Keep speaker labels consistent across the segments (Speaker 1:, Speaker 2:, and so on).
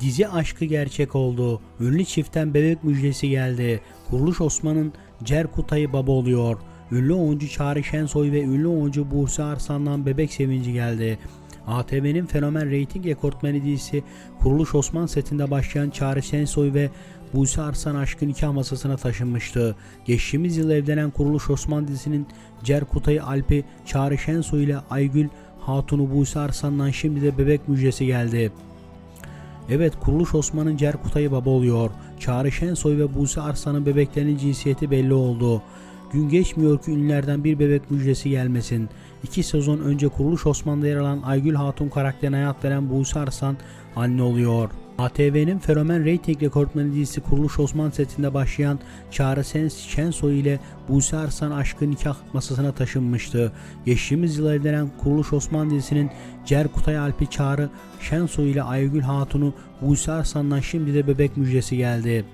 Speaker 1: Dizi aşkı gerçek oldu. Ünlü çiftten bebek müjdesi geldi. Kuruluş Osman'ın Cer Kutay'ı baba oluyor. Ünlü oyuncu Çağrı Şensoy ve ünlü oyuncu Buse Arslan'dan bebek sevinci geldi. ATV'nin fenomen reyting rekortmeni dizisi Kuruluş Osman setinde başlayan Çağrı Şensoy ve Buse Arslan aşkı nikah masasına taşınmıştı. Geçtiğimiz yıl evlenen Kuruluş Osman dizisinin Cer Kutay'ı Alp'i Çağrı Şensoy ile Aygül Hatun'u Buse Arslan'dan şimdi de bebek müjdesi geldi. Evet Kuruluş Osman'ın Cerkutay'ı baba oluyor. Çağrı Şensoy ve Buse Arslan'ın bebeklerinin cinsiyeti belli oldu. Gün geçmiyor ki ünlülerden bir bebek müjdesi gelmesin. İki sezon önce Kuruluş Osman'da yer alan Aygül Hatun karakterine hayat veren Buse Arslan anne oluyor. ATV'nin fenomen reyting rekortmeni dizisi Kuruluş Osman setinde başlayan Çağrı Sen Şensoy ile Buse Arslan aşkı nikah masasına taşınmıştı. Geçtiğimiz yıl evlenen Kuruluş Osman dizisinin Cer Kutay Alpi Çağrı Şensoy ile Aygül Hatun'u Buse Arslan'dan şimdi de bebek müjdesi geldi.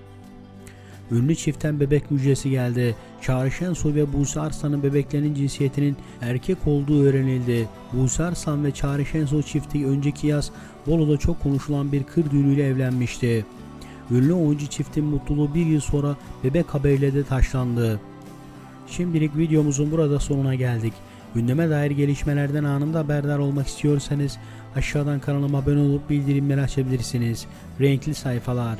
Speaker 1: Ünlü çiftten bebek müjdesi geldi. Çağrı Şensoy ve Buse Arslan'ın bebeklerinin cinsiyetinin erkek olduğu öğrenildi. Buse Arslan ve Çağrı Şensoy çifti önceki yaz Bolu'da çok konuşulan bir kır düğünüyle evlenmişti. Ünlü oyuncu çiftin mutluluğu bir yıl sonra bebek haberiyle de taşlandı. Şimdilik videomuzun burada sonuna geldik. Gündeme dair gelişmelerden anında haberdar olmak istiyorsanız aşağıdan kanalıma abone olup bildirimleri açabilirsiniz. Renkli sayfalar.